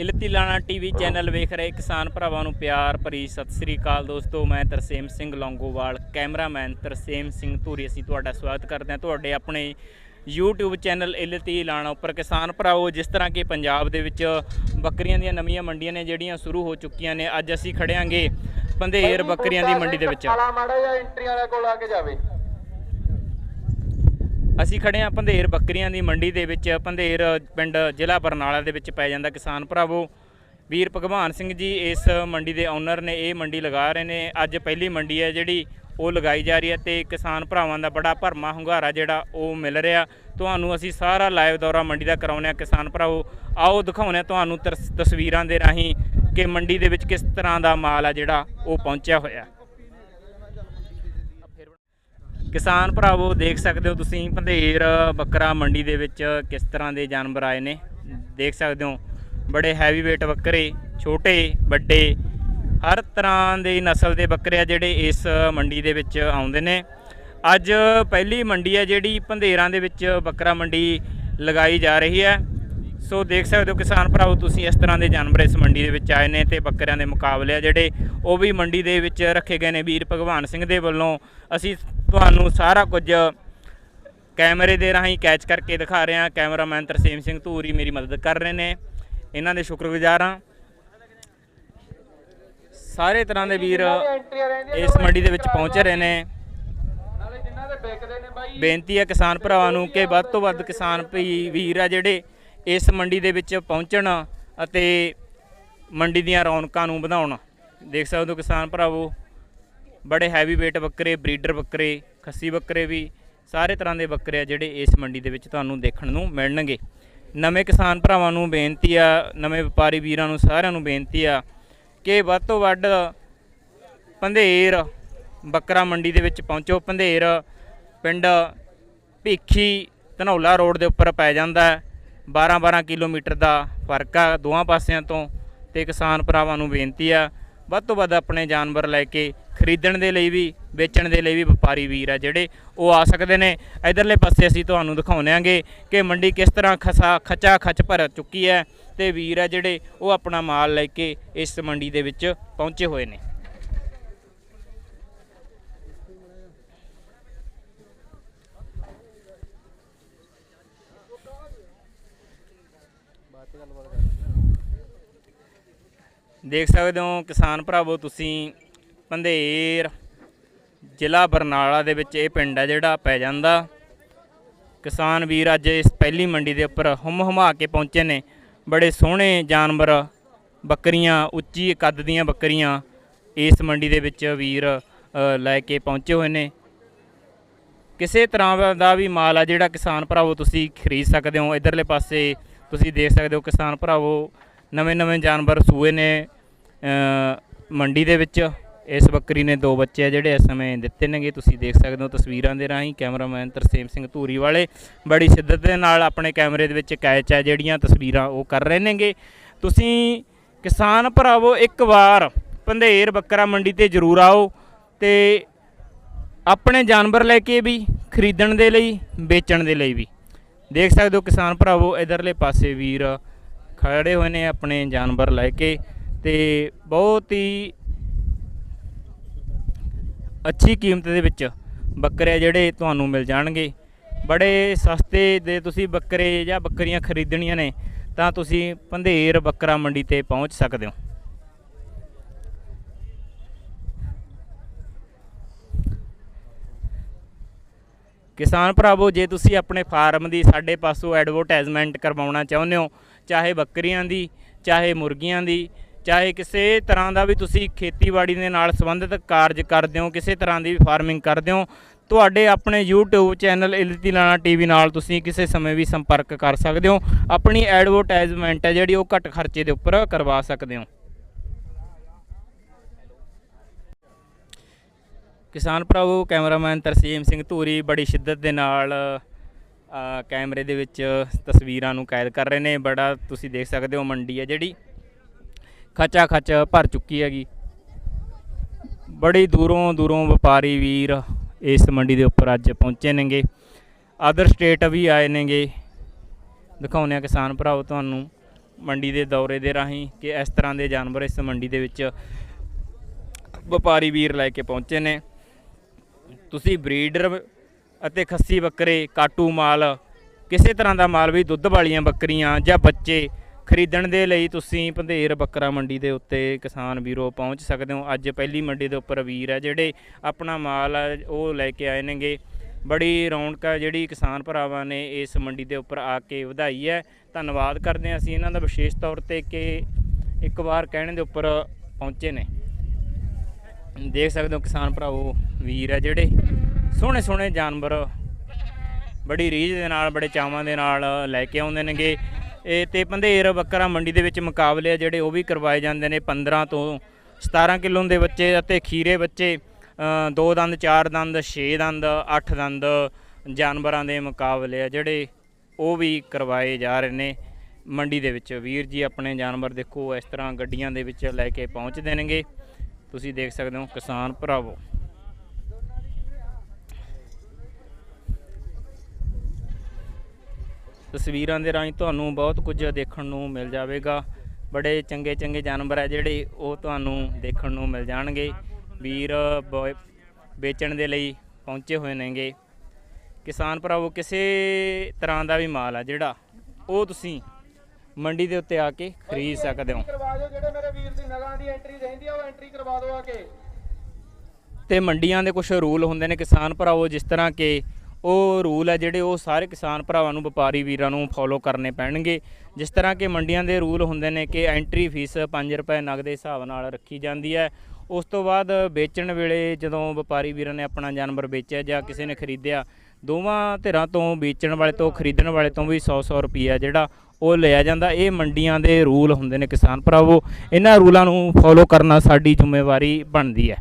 ਇਲਤੀ ਲਾਣਾ TV channel ਵੇਖ ਰਹੇ ਕਿਸਾਨ ਭਰਾਵਾਂ ਨੂੰ ਪਿਆਰ ਭਰੀ ਸਤਿ ਸ੍ਰੀ ਅਕਾਲ ਦੋਸਤੋ ਮੈਂ ਤਰਸੇਮ ਸਿੰਘ ਲੌਂਗੋਵਾਲ ਕੈਮਰਾਮੈਨ ਤਰਸੇਮ ਸਿੰਘ ਧੂਰੀ। ਅਸੀਂ ਤੁਹਾਡਾ ਸਵਾਗਤ ਕਰਦੇ ਹਾਂ ਤੁਹਾਡੇ ਆਪਣੇ YouTube ਚੈਨਲ ਇਲਤੀ ਲਾਣਾ ਉੱਪਰ। ਕਿਸਾਨ ਭਰਾਵੋ ਜਿਸ ਤਰ੍ਹਾਂ ਕਿ ਪੰਜਾਬ ਦੇ ਵਿੱਚ ਬੱਕਰੀਆਂ ਦੀਆਂ ਨਵੀਆਂ ਮੰਡੀਆਂ ਨੇ ਜਿਹੜੀਆਂ ਸ਼ੁਰੂ ਹੋ ਚੁੱਕੀਆਂ ਨੇ ਅੱਜ ਅਸੀਂ ਖੜਿਆਂਗੇ ਪੰਧੇਰ ਬੱਕਰੀਆਂ ਦੀ ਮੰਡੀ ਦੇ ਵਿੱਚ। ਮਾੜਾ ਜਿਹਾ ਐਂਟਰੀ ਵਾਲੇ ਕੋਲ ਆ ਕੇ ਜਾਵੇ। ਅਸੀਂ ਖੜੇ ਹਾਂ ਪੰਧੇਰ ਬੱਕਰੀਆਂ ਦੀ ਮੰਡੀ ਦੇ ਵਿੱਚ, ਪੰਧੇਰ ਪਿੰਡ ਜ਼ਿਲ੍ਹਾ ਬਰਨਾਲਾ ਦੇ ਵਿੱਚ ਪੈ ਜਾਂਦਾ ਕਿਸਾਨ ਭਰਾਵੋ। ਵੀਰ ਭਗਵਾਨ ਸਿੰਘ ਜੀ ਇਸ ਮੰਡੀ ਦੇ ਓਨਰ ਨੇ ਇਹ ਮੰਡੀ ਲਗਾ ਰਹੇ ਨੇ। ਅੱਜ ਪਹਿਲੀ ਮੰਡੀ ਹੈ ਜਿਹੜੀ ਉਹ ਲਗਾਈ ਜਾ ਰਹੀ ਹੈ ਤੇ ਕਿਸਾਨ ਭਰਾਵਾਂ ਦਾ ਬੜਾ ਭਰਮਾ ਹੁੰਗਾਰਾ ਜਿਹੜਾ ਉਹ ਮਿਲ ਰਿਹਾ। ਤੁਹਾਨੂੰ ਅਸੀਂ ਸਾਰਾ ਲਾਈਵ ਦੌਰਾ ਮੰਡੀ ਦਾ ਕਰਾਉਂਦੇ ਹਾਂ ਕਿਸਾਨ ਭਰਾਵੋ। ਆਓ ਦਿਖਾਉਂਦੇ ਹਾਂ ਤੁਹਾਨੂੰ ਤਰਸ- ਤਸਵੀਰਾਂ ਦੇ ਰਾਹੀਂ ਕਿ ਮੰਡੀ ਦੇ ਵਿੱਚ ਕਿਸ ਤਰ੍ਹਾਂ ਦਾ ਮਾਲ ਆ ਜਿਹੜਾ ਉਹ ਪਹੁੰਚਿਆ ਹੋਇਆ। ਕਿਸਾਨ ਭਰਾਵੋ, ਦੇਖ ਸਕਦੇ ਹੋ ਤੁਸੀਂ ਪੰਧੇਰ, ਬੱਕਰਾ ਮੰਡੀ ਦੇ ਵਿੱਚ ਕਿਸ ਤਰ੍ਹਾਂ ਦੇ ਜਾਨਵਰ ਆਏ ਨੇ। ਦੇਖ ਸਕਦੇ ਹੋ, ਬੜੇ ਹੈਵੀ weight ਬੱਕਰੇ, ਛੋਟੇ, ਵੱਡੇ, ਹਰ ਤਰ੍ਹਾਂ ਦੇ ਨਸਲ ਦੇ ਬੱਕਰੇ ਆ ਜਿਹੜੇ ਇਸ ਮੰਡੀ ਦੇ ਵਿੱਚ ਆਉਂਦੇ ਨੇ। ਅੱਜ ਪਹਿਲੀ ਮੰਡੀ ਹੈ ਜਿਹੜੀ ਪੰਧੇਰਾਂ ਦੇ ਵਿੱਚ ਬੱਕਰਾ ਮੰਡੀ ਲਗਾਈ ਜਾ ਰਹੀ ਹੈ। ਸੋ ਦੇਖ ਸਕਦੇ ਹੋ ਕਿਸਾਨ ਭਰਾਵੋ, ਤੁਸੀਂ ਇਸ ਤਰ੍ਹਾਂ ਦੇ ਜਾਨਵਰ ਇਸ ਮੰਡੀ ਦੇ ਵਿੱਚ ਆਏ ਨੇ ਤੇ ਬੱਕਰਿਆਂ ਦੇ ਮੁਕਾਬਲੇ ਆ ਜਿਹੜੇ ਉਹ ਵੀ ਮੰਡੀ ਦੇ ਵਿੱਚ ਰੱਖੇ ਗਏ ਨੇ। ਵੀਰ ਭਗਵਾਨ ਸਿੰਘ ਦੇ ਵੱਲੋਂ ਅਸੀਂ ਤੁਹਾਨੂੰ ਸਾਰਾ ਕੁਝ ਕੈਮਰੇ ਦੇ ਰਾਹੀਂ ਕੈਚ ਕਰਕੇ ਦਿਖਾ ਰਹੇ। ਹਾਂ ਕੈਮਰਾਮੈਨ ਤਰਸੇਮ ਸਿੰਘ ਧੂਰੀ ਮੇਰੀ ਮਦਦ ਕਰ ਰਹੇ ਨੇ। ਇਹਨਾਂ ਦੇ ਸ਼ੁਕਰਗੁਜ਼ਾਰ ਹਾਂ। ਸਾਰੇ ਤਰ੍ਹਾਂ ਦੇ ਵੀਰ ਇਸ ਮੰਡੀ ਦੇ ਵਿੱਚ ਪਹੁੰਚ ਰਹੇ ਨੇ। ਬੇਨਤੀ ਹੈ ਕਿਸਾਨ ਭਰਾਵਾਂ ਨੂੰ ਕਿ ਵੱਧ ਤੋਂ ਵੱਧ ਕਿਸਾਨ ਭਈ ਵੀਰ ਆ ਜਿਹੜੇ ਇਸ ਮੰਡੀ ਦੇ ਵਿੱਚ ਪਹੁੰਚਣ ਅਤੇ ਮੰਡੀ ਦੀਆਂ ਰੌਣਕਾਂ ਨੂੰ ਵਧਾਉਣ। ਦੇਖ ਸਕਦੇ ਹੋ ਕਿਸਾਨ ਭਰਾਵੋ। ਬੜੇ ਹੈਵੀ weight ਬੱਕਰੇ ਬਰੀਡਰ ਬੱਕਰੇ, ਖੱਸੀ ਬੱਕਰੇ ਵੀ, ਸਾਰੇ ਤਰ੍ਹਾਂ ਦੇ ਬੱਕਰੇ ਆ ਜਿਹੜੇ ਇਸ ਮੰਡੀ ਦੇ ਵਿੱਚ ਤੁਹਾਨੂੰ ਦੇਖਣ ਨੂੰ ਮਿਲਣਗੇ। ਨਵੇਂ ਕਿਸਾਨ ਭਰਾਵਾਂ ਨੂੰ ਬੇਨਤੀ ਆ, ਨਵੇਂ ਵਪਾਰੀ ਵੀਰਾਂ ਨੂੰ ਸਾਰਿਆਂ ਨੂੰ ਬੇਨਤੀ ਆ ਕਿ ਵੱਧ ਤੋਂ ਵੱਧ ਪੰਧੇਰ ਬੱਕਰਾ ਮੰਡੀ ਦੇ ਵਿੱਚ ਪਹੁੰਚੋ। ਪੰਧੇਰ ਪਿੰਡ ਭੀਖੀ ਧਨੌਲਾ ਰੋਡ ਦੇ ਉੱਪਰ ਪੈ ਜਾਂਦਾ ਹੈ। 12-12 ਕਿਲੋਮੀਟਰ ਦਾ ਫ਼ਰਕ ਆ ਦੋਹਾਂ ਪਾਸਿਆਂ ਤੋਂ ਤੇ ਕਿਸਾਨ ਭਰਾਵਾਂ ਨੂੰ ਬੇਨਤੀ ਆ, ਵੱਧ ਤੋਂ ਵੱਧ ਆਪਣੇ ਜਾਨਵਰ ਲੈ ਕੇ ਖਰੀਦਣ ਦੇ ਲਈ ਵੀ, ਵੇਚਣ ਦੇ ਲਈ ਵੀ ਵਪਾਰੀ ਵੀਰ ਆ ਜਿਹੜੇ, ਉਹ ਆ ਸਕਦੇ ਨੇ। ਇਧਰਲੇ ਪਾਸੇ ਅਸੀਂ ਤੁਹਾਨੂੰ ਦਿਖਾਉਂਦੇ ਆਂਗੇ ਕਿ ਮੰਡੀ ਕਿਸ ਤਰ੍ਹਾਂ ਖਸਾ, ਖਚਾ ਖਚ ਭਰ ਚੁੱਕੀ ਹੈ ਤੇ ਵੀਰ ਆ ਜਿਹੜੇ, ਉਹ ਆਪਣਾ ਮਾਲ ਲੈ ਕੇ ਇਸ ਮੰਡੀ ਦੇ ਵਿੱਚ ਪਹੁੰਚੇ ਹੋਏ ਨੇ। ਦੇਖ ਸਕਦੇ ਹੋ ਕਿਸਾਨ ਭਰਾਵੋ, ਤੁਸੀਂ ਪੰਧੇਰ, ਜ਼ਿਲ੍ਹਾ ਬਰਨਾਲਾ ਦੇ ਵਿੱਚ ਇਹ ਪਿੰਡ ਹੈ ਜਿਹੜਾ ਪੈ ਜਾਂਦਾ। ਕਿਸਾਨ ਵੀਰ ਅੱਜ ਇਸ ਪਹਿਲੀ ਮੰਡੀ ਦੇ ਉੱਪਰ ਹੁਮ ਹੁਮਾ ਕੇ ਪਹੁੰਚੇ ਨੇ। ਬੜੇ ਸੋਹਣੇ ਜਾਨਵਰ, ਬੱਕਰੀਆਂ, ਉੱਚੀ ਕੱਦ ਦੀਆਂ ਬੱਕਰੀਆਂ ਇਸ ਮੰਡੀ ਦੇ ਵਿੱਚ ਵੀਰ ਲੈ ਕੇ ਪਹੁੰਚੇ ਹੋਏ ਨੇ। ਕਿਸੇ ਤਰ੍ਹਾਂ ਦਾ ਵੀ ਮਾਲ ਆ ਜਿਹੜਾ ਕਿਸਾਨ ਭਰਾਵੋ ਤੁਸੀਂ ਖਰੀਦ ਸਕਦੇ ਹੋ। ਇਧਰਲੇ ਪਾਸੇ ਤੁਸੀਂ ਦੇਖ ਸਕਦੇ ਹੋ ਕਿਸਾਨ ਭਰਾਵੋ ਨਵੇਂ ਨਵੇਂ ਜਾਨਵਰ ਸੂਏ ਨੇ ਮੰਡੀ ਦੇ ਵਿੱਚ। ਇਸ ਬੱਕਰੀ ਨੇ ਦੋ ਬੱਚੇ ਆ ਜਿਹੜੇ ਇਸ ਸਮੇਂ ਦਿੱਤੇ ਨੇਗੇ। ਤੁਸੀਂ ਦੇਖ ਸਕਦੇ ਹੋ ਤਸਵੀਰਾਂ ਦੇ ਰਾਹੀਂ ਕੈਮਰਾਮੈਨ ਤਰਸੇਮ ਸਿੰਘ ਧੂਰੀ ਵਾਲੇ ਬੜੀ ਸ਼ਿੱਦਤ ਦੇ ਨਾਲ ਆਪਣੇ ਕੈਮਰੇ ਦੇ ਵਿੱਚ ਕੈਚ ਆ ਜਿਹੜੀਆਂ ਤਸਵੀਰਾਂ ਉਹ ਕਰ ਰਹੇ ਨੇਗੇ। ਤੁਸੀਂ ਕਿਸਾਨ ਭਰਾਵੋ, ਇੱਕ ਵਾਰ ਪੰਧੇਰ ਬੱਕਰਾ ਮੰਡੀ ਤੇ ਜ਼ਰੂਰ ਆਓ ਤੇ ਆਪਣੇ ਜਾਨਵਰ ਲੈ ਕੇ ਵੀ, ਖਰੀਦਣ ਦੇ ਲਈ, ਵੇਚਣ ਦੇ ਲਈ ਵੀ। ਦੇਖ ਸਕਦੇ ਹੋ ਕਿਸਾਨ ਭਰਾਵੋ, ਇਧਰਲੇ ਪਾਸੇ ਵੀਰ ਖੜੇ ਹੋਏ ਨੇ ਆਪਣੇ ਜਾਨਵਰ ਲੈ ਕੇ ਤੇ ਬਹੁਤ ਹੀ ਅੱਛੀ ਕੀਮਤ ਦੇ ਵਿੱਚ ਬੱਕਰੇ ਜਿਹੜੇ ਤੁਹਾਨੂੰ ਮਿਲ ਜਾਣਗੇ। ਬੜੇ ਸਸਤੇ ਦੇ ਤੁਸੀਂ ਬੱਕਰੇ ਜਾਂ ਬੱਕਰੀਆਂ ਖਰੀਦਣੀਆਂ ਨੇ, ਤਾਂ ਤੁਸੀਂ ਪੰਧੇਰ ਬੱਕਰਾ ਮੰਡੀ ਤੇ ਪਹੁੰਚ ਸਕਦੇ ਹੋ। ਕਿਸਾਨ ਭਰਾਵੋ, ਜੇ ਤੁਸੀਂ ਆਪਣੇ ਫਾਰਮ ਦੀ ਸਾਡੇ ਪਾਸੋਂ ਐਡਵਰਟਾਈਜ਼ਮੈਂਟ ਕਰਵਾਉਣਾ ਚਾਹੁੰਦੇ ਹੋ, ਚਾਹੇ ਬੱਕਰੀਆਂ ਦੀ, ਚਾਹੇ ਮੁਰਗੀਆਂ ਦੀ ਚਾਹੇ ਕਿਸੇ ਤਰ੍ਹਾਂ ਦਾ ਵੀ ਤੁਸੀਂ ਖੇਤੀਬਾੜੀ ਦੇ ਨਾਲ ਸੰਬੰਧਿਤ ਕਾਰਜ ਕਰਦੇ ਹੋ, ਕਿਸੇ ਤਰ੍ਹਾਂ ਦੀ ਵੀ ਫਾਰਮਿੰਗ ਕਰਦੇ ਹੋ, ਤੁਹਾਡੇ ਆਪਣੇ YouTube ਚੈਨਲ ਇਲਤੀ ਲਾਣਾ ਟੀਵੀ ਨਾਲ ਤੁਸੀਂ ਕਿਸੇ ਸਮੇਂ ਵੀ ਸੰਪਰਕ ਕਰ ਸਕਦੇ ਹੋ। ਆਪਣੀ ਐਡਵਰਟਾਈਜ਼ਮੈਂਟ ਹੈ ਜਿਹੜੀ ਉਹ ਘੱਟ ਖਰਚੇ ਦੇ ਉੱਪਰ ਕਰਵਾ ਸਕਦੇ ਹੋ। ਕਿਸਾਨ ਭਰਾਵੋ, ਕੈਮਰਾਮੈਨ ਤਰਸੀਮ ਸਿੰਘ ਧੂਰੀ ਬੜੀ ਸ਼ਿੱਦਤ ਦੇ ਨਾਲ ਕੈਮਰੇ ਦੇ ਵਿੱਚ ਤਸਵੀਰਾਂ ਨੂੰ ਕੈਦ ਕਰ ਰਹੇ ਨੇ। ਬੜਾ ਤੁਸੀਂ ਦੇਖ ਸਕਦੇ ਹੋ, ਮੰਡੀ ਹੈ ਜਿਹੜੀ। ਖਚਾ ਖਚ ਭਰ ਚੁੱਕੀ ਹੈਗੀ। ਬੜੀ ਦੂਰੋਂ ਦੂਰੋਂ ਵਪਾਰੀ ਵੀਰ ਇਸ ਮੰਡੀ ਦੇ ਉੱਪਰ ਅੱਜ ਪਹੁੰਚੇ ਨੇਗੇ। ਅਦਰ ਸਟੇਟ ਵੀ ਆਏ ਨੇਗੇ। ਦਿਖਾਉਂਦੇ ਆ ਕਿਸਾਨ ਭਰਾਓ ਤੁਹਾਨੂੰ ਮੰਡੀ ਦੇ ਦੌਰੇ ਦੇ ਰਾਹੀਂ ਕਿ ਇਸ ਤਰ੍ਹਾਂ ਦੇ ਜਾਨਵਰ ਇਸ ਮੰਡੀ ਦੇ ਵਿੱਚ ਵਪਾਰੀ ਵੀਰ ਲੈ ਕੇ ਪਹੁੰਚੇ ਨੇ। ਤੁਸੀਂ ਬਰੀਡਰ ਅਤੇ ਖੱਸੀ ਬੱਕਰੇ, ਕਾਟੂ ਮਾਲ, ਕਿਸੇ ਤਰ੍ਹਾਂ ਦਾ ਮਾਲ ਵੀ ਦੁੱਧ ਵਾਲੀਆਂ ਬੱਕਰੀਆਂ ਜਾਂ ਬੱਚੇ ਖਰੀਦਣ ਦੇ ਲਈ ਤੁਸੀਂ ਪੰਧੇਰ ਬੱਕਰਾ ਮੰਡੀ ਦੇ ਉੱਤੇ ਕਿਸਾਨ ਵੀਰੋ ਪਹੁੰਚ ਸਕਦੇ ਹੋ। ਅੱਜ ਪਹਿਲੀ ਮੰਡੀ ਦੇ ਉੱਪਰ ਵੀਰ ਹੈ, ਜਿਹੜੇ ਆਪਣਾ ਮਾਲ ਹੈ ਉਹ ਲੈ ਕੇ ਆਏ ਨੇਗੇ। ਬੜੀ ਰੌਣਕ ਹੈ ਜਿਹੜੀ ਕਿਸਾਨ ਭਰਾਵਾਂ ਨੇ ਇਸ ਮੰਡੀ ਦੇ ਉੱਪਰ ਆ ਕੇ ਵਧਾਈ ਹੈ। ਧੰਨਵਾਦ ਕਰਦੇ ਹਾਂ ਅਸੀਂ ਇਹਨਾਂ ਦਾ ਵਿਸ਼ੇਸ਼ ਤੌਰ ਤੇ ਕਿ ਇੱਕ ਵਾਰ ਕਹਿਣ ਦੇ ਉੱਪਰ ਪਹੁੰਚੇ ਨੇ। ਦੇਖ ਸਕਦੇ ਹੋ ਕਿਸਾਨ ਭਰਾਵੋ ਵੀਰ ਹੈ ਜਿਹੜੇ ਸੋਹਣੇ ਸੋਹਣੇ ਜਾਨਵਰ ਬੜੀ ਰੀਝ ਦੇ ਨਾਲ, ਬੜੇ ਚਾਵਾਂ ਦੇ ਨਾਲ ਲੈ ਕੇ ਆਉਂਦੇ ਨੇਗੇ। ਇਹ ਤੇ ਪੰਧੇਰ ਬੱਕਰਾ ਮੰਡੀ ਦੇ ਵਿੱਚ ਮੁਕਾਬਲੇ ਆ ਜਿਹੜੇ ਉਹ ਵੀ ਕਰਵਾਏ ਜਾਂਦੇ ਨੇ 15 ਤੋਂ 17 ਕਿਲੋ ਦੇ ਬੱਚੇ ਅਤੇ ਖੀਰੇ ਬੱਚੇ ਦੋ ਦੰਦ, ਚਾਰ ਦੰਦ, ਛੇ ਦੰਦ, ਅੱਠ ਦੰਦ ਜਾਨਵਰਾਂ ਦੇ ਮੁਕਾਬਲੇ ਆ ਜਿਹੜੇ ਉਹ ਵੀ ਕਰਵਾਏ ਜਾ ਰਹੇ ਨੇ। ਮੰਡੀ ਦੇ ਵਿੱਚ ਵੀਰ ਜੀ ਆਪਣੇ ਜਾਨਵਰ ਦੇਖੋ, ਇਸ ਤਰ੍ਹਾਂ ਗੱਡੀਆਂ ਦੇ ਵਿੱਚ ਲੈ ਕੇ ਪਹੁੰਚਦੇ ਨੇਗੇ ਤੁਸੀਂ ਦੇਖ ਸਕਦੇ ਹੋ ਕਿਸਾਨ ਭਰਾਵੋ। ਤਸਵੀਰਾਂ ਦੇ ਰਾਹੀਂ ਤੁਹਾਨੂੰ ਬਹੁਤ ਕੁਝ ਦੇਖਣ ਨੂੰ ਮਿਲ ਜਾਵੇਗਾ। ਬੜੇ ਚੰਗੇ ਚੰਗੇ ਜਾਨਵਰ ਹੈ ਜਿਹੜੇ ਉਹ ਤੁਹਾਨੂੰ ਦੇਖਣ ਨੂੰ ਮਿਲ ਜਾਣਗੇ। ਵੀਰ ਵੇਚਣ ਦੇ ਲਈ ਪਹੁੰਚੇ ਹੋਏ ਨੇਗੇ। ਕਿਸਾਨ ਭਰਾਵੋ ਕਿਸੇ ਤਰ੍ਹਾਂ ਦਾ ਵੀ ਮਾਲ ਆ ਜਿਹੜਾ ਉਹ ਤੁਸੀਂ ਮੰਡੀ ਦੇ ਉੱਤੇ ਆ ਕੇ ਖਰੀਦ ਸਕਦੇ ਹੋ। ਕਰਵਾ ਦਿਓ ਜਿਹੜੇ ਮੇਰੇ ਵੀਰ ਦੀ ਨਗਾਂ ਦੀ ਐਂਟਰੀ ਰਹਿੰਦੀ ਆ ਉਹ ਐਂਟਰੀ ਕਰਵਾ ਦਿਓ ਆ ਕੇ। ਤੇ ਮੰਡੀਆਂ ਦੇ ਕੁਝ ਰੂਲ ਹੁੰਦੇ ਨੇ ਕਿਸਾਨ ਭਰਾਵੋ ਜਿਸ ਤਰ੍ਹਾਂ ਕਿ ਉਹ ਰੂਲ ਹੈ ਜਿਹੜੇ ਉਹ ਸਾਰੇ ਕਿਸਾਨ ਭਰਾਵਾਂ ਨੂੰ, ਵਪਾਰੀ ਵੀਰਾਂ ਨੂੰ ਫੋਲੋ ਕਰਨੇ ਪੈਣਗੇ। ਜਿਸ ਤਰ੍ਹਾਂ ਕਿ ਮੰਡੀਆਂ ਦੇ ਰੂਲ ਹੁੰਦੇ ਨੇ ਕਿ ਐਂਟਰੀ ਫੀਸ 5 ਰੁਪਏ ਨਗਦ ਦੇ ਹਿਸਾਬ ਨਾਲ ਰੱਖੀ ਜਾਂਦੀ ਹੈ। ਉਸ ਤੋਂ ਬਾਅਦ ਵੇਚਣ ਵੇਲੇ ਜਦੋਂ ਵਪਾਰੀ ਵੀਰਾਂ ਨੇ ਆਪਣਾ ਜਾਨਵਰ ਵੇਚਿਆ ਜਾਂ ਕਿਸੇ ਨੇ ਖਰੀਦਿਆ, ਦੋਵਾਂ ਧਿਰਾਂ ਤੋਂ ਵੇਚਣ ਵਾਲੇ ਤੋਂ, ਖਰੀਦਣ ਵਾਲੇ ਤੋਂ ਵੀ 100-100 ਰੁਪਈਆ ਜਿਹੜਾ ਉਹ ਲਿਆ ਜਾਂਦਾ। ਇਹ ਮੰਡੀਆਂ ਦੇ ਰੂਲ ਹੁੰਦੇ ਨੇ ਕਿਸਾਨ ਭਰਾਵੋ। ਇਹਨਾਂ ਰੂਲਾਂ ਨੂੰ ਫੋਲੋ ਕਰਨਾ ਸਾਡੀ ਜ਼ਿੰਮੇਵਾਰੀ ਬਣਦੀ ਹੈ।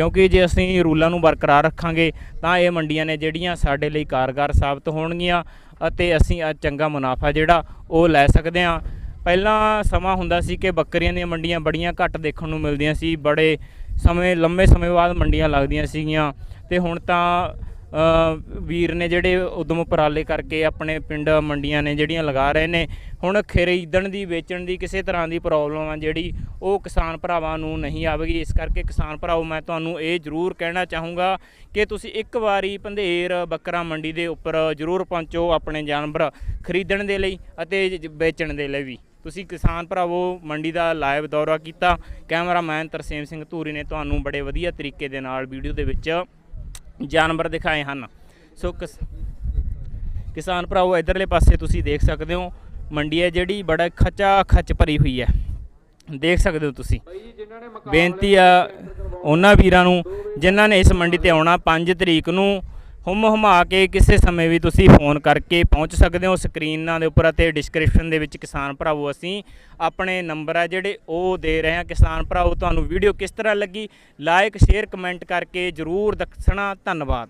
ਕਿਉਂਕਿ ਜੇ ਅਸੀਂ ਰੂਲਾਂ ਨੂੰ ਬਰਕਰਾਰ ਰੱਖਾਂਗੇ, ਤਾਂ ਇਹ ਮੰਡੀਆਂ ਨੇ ਜਿਹੜੀਆਂ ਸਾਡੇ ਲਈ ਕਾਰਗਰ ਸਾਬਤ ਹੋਣਗੀਆਂ ਅਤੇ ਅਸੀਂ ਅੱਜ ਚੰਗਾ ਮੁਨਾਫਾ ਜਿਹੜਾ ਉਹ ਲੈ ਸਕਦੇ ਹਾਂ। ਪਹਿਲਾਂ ਸਮਾਂ ਹੁੰਦਾ ਸੀ ਕਿ ਬੱਕਰੀਆਂ ਦੀਆਂ ਮੰਡੀਆਂ ਬੜੀਆਂ ਘੱਟ ਦੇਖਣ ਨੂੰ ਮਿਲਦੀਆਂ ਸੀ, ਬੜੇ ਸਮੇਂ, ਲੰਮੇ ਸਮੇਂ ਬਾਅਦ ਮੰਡੀਆਂ ਲੱਗਦੀਆਂ ਸੀਗੀਆਂ। ਤੇ ਹੁਣ ਤਾਂ ਵੀਰ ਨੇ ਜਿਹੜੇ ਉਦਮ ਉਪਰਾਲੇ ਕਰਕੇ ਆਪਣੇ ਪਿੰਡ ਮੰਡੀਆਂ ਨੇ ਜਿਹੜੀਆਂ ਲਗਾ ਰਹੇ ਨੇ, ਹੁਣ ਖਰੀਦਣ ਦੀ, ਵੇਚਣ ਦੀ ਕਿਸੇ ਤਰ੍ਹਾਂ ਦੀ ਪ੍ਰੋਬਲਮ ਆ ਜਿਹੜੀ ਉਹ ਕਿਸਾਨ ਭਰਾਵਾਂ ਨੂੰ ਨਹੀਂ ਆਵੇਗੀ। ਇਸ ਕਰਕੇ ਕਿਸਾਨ ਭਰਾਓ, ਮੈਂ ਤੁਹਾਨੂੰ ਇਹ ਜ਼ਰੂਰ ਕਹਿਣਾ ਚਾਹੂੰਗਾ ਕਿ ਤੁਸੀਂ ਇੱਕ ਵਾਰੀ ਪੰਧੇਰ ਬੱਕਰਾ ਮੰਡੀ ਦੇ ਉੱਪਰ ਜ਼ਰੂਰ ਪਹੁੰਚੋ ਆਪਣੇ ਜਾਨਵਰ ਖਰੀਦਣ ਦੇ ਲਈ ਅਤੇ ਵੇਚਣ ਦੇ ਲਈ ਵੀ। ਤੁਸੀਂ ਕਿਸਾਨ ਭਰਾਵੋ, ਮੰਡੀ ਦਾ ਲਾਈਵ ਦੌਰਾ ਕੀਤਾ। ਕੈਮਰਾਮੈਨ ਤਰਸੇਮ ਸਿੰਘ ਧੂਰੀ ਨੇ ਤੁਹਾਨੂੰ ਬੜੇ ਵਧੀਆ ਤਰੀਕੇ ਦੇ ਨਾਲ ਵੀਡੀਓ ਦੇ ਵਿੱਚ ਜਾਨਵਰ ਦਿਖਾਏ ਹਨ। ਸੋ ਕਿਸਾਨ ਭਰਾਓ ਇਧਰਲੇ ਪਾਸੇ ਤੁਸੀਂ ਦੇਖ ਸਕਦੇ ਹੋ, ਮੰਡੀ ਹੈ ਜਿਹੜੀ, ਬੜਾ ਖਚਾ ਖਚ ਭਰੀ ਹੋਈ ਹੈ। ਦੇਖ ਸਕਦੇ ਹੋ ਤੁਸੀਂ। ਬੇਨਤੀ ਆ ਉਹਨਾਂ ਵੀਰਾਂ ਨੂੰ, ਜਿਨ੍ਹਾਂ ਨੇ ਇਸ ਮੰਡੀ ਤੇ ਆਉਣਾ 5 ਤਰੀਕ ਨੂੰ ਹੁਮ ਹੁਮਾ ਕੇ ਕਿਸੇ ਸਮੇਂ ਵੀ ਤੁਸੀਂ ਫੋਨ ਕਰਕੇ ਪਹੁੰਚ ਸਕਦੇ ਹੋ ਸਕਰੀਨਾਂ ਦੇ ਉੱਪਰ ਅਤੇ ਡਿਸਕ੍ਰਿਪਸ਼ਨ ਦੇ ਵਿੱਚ ਕਿਸਾਨ ਭਰਾਵੋ ਅਸੀਂ ਆਪਣੇ ਨੰਬਰ ਆ ਜਿਹੜੇ ਉਹ ਦੇ ਰਹੇ ਹਾਂ। ਕਿਸਾਨ ਭਰਾਵੋ, ਤੁਹਾਨੂੰ ਵੀਡੀਓ ਕਿਸ ਤਰ੍ਹਾਂ ਲੱਗੀ? ਲਾਈਕ ਸ਼ੇਅਰ ਕਮੈਂਟ ਕਰਕੇ ਜਰੂਰ ਦੱਸਣਾ। ਧੰਨਵਾਦ।